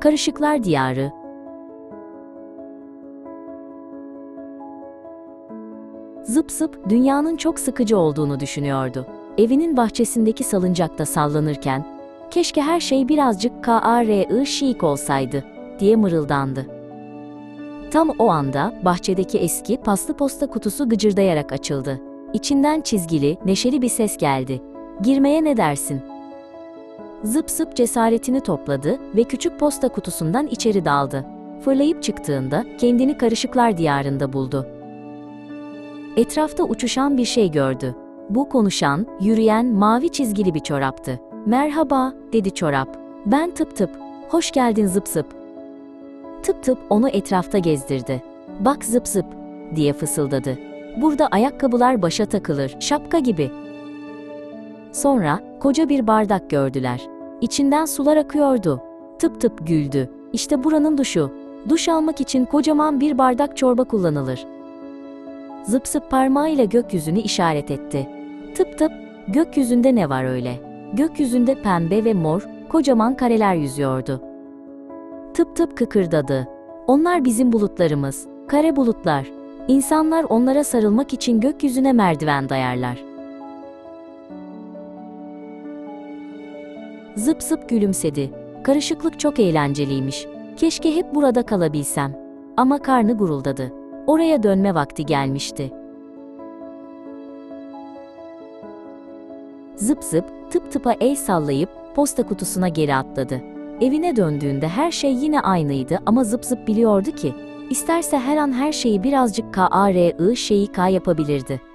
Karışıklar Diyarı Zıp zıp dünyanın çok sıkıcı olduğunu düşünüyordu. Evinin bahçesindeki salıncakta sallanırken, keşke her şey birazcık K-A-R-I şiik olsaydı, diye mırıldandı. Tam o anda bahçedeki eski paslı posta kutusu gıcırdayarak açıldı. İçinden çizgili, neşeli bir ses geldi. Girmeye ne dersin? Zıp zıp cesaretini topladı ve küçük posta kutusundan içeri daldı. Fırlayıp çıktığında kendini karışıklar diyarında buldu. Etrafta uçuşan bir şey gördü. Bu konuşan, yürüyen, mavi çizgili bir çoraptı. Merhaba, dedi çorap. Ben tıp tıp. Hoş geldin zıp zıp. Tıp tıp onu etrafta gezdirdi. Bak zıp zıp, diye fısıldadı. Burada ayakkabılar başa takılır, şapka gibi. Sonra koca bir bardak gördüler. İçinden sular akıyordu. Tıp tıp güldü. İşte buranın duşu. Duş almak için kocaman bir bardak çorba kullanılır. Zıp zıp parmağıyla gökyüzünü işaret etti. Tıp tıp, gökyüzünde ne var öyle? Gökyüzünde pembe ve mor, kocaman kareler yüzüyordu. Tıp tıp kıkırdadı. Onlar bizim bulutlarımız, kare bulutlar. İnsanlar onlara sarılmak için gökyüzüne merdiven dayarlar. Zıp zıp gülümsedi. Karışıklık çok eğlenceliymiş. Keşke hep burada kalabilsem. Ama karnı guruldadı. Oraya dönme vakti gelmişti. Zıp zıp, tıp tıpa el sallayıp posta kutusuna geri atladı. Evine döndüğünde her şey yine aynıydı ama zıp zıp biliyordu ki, isterse her an her şeyi birazcık K-A-R-I şeyi K yapabilirdi.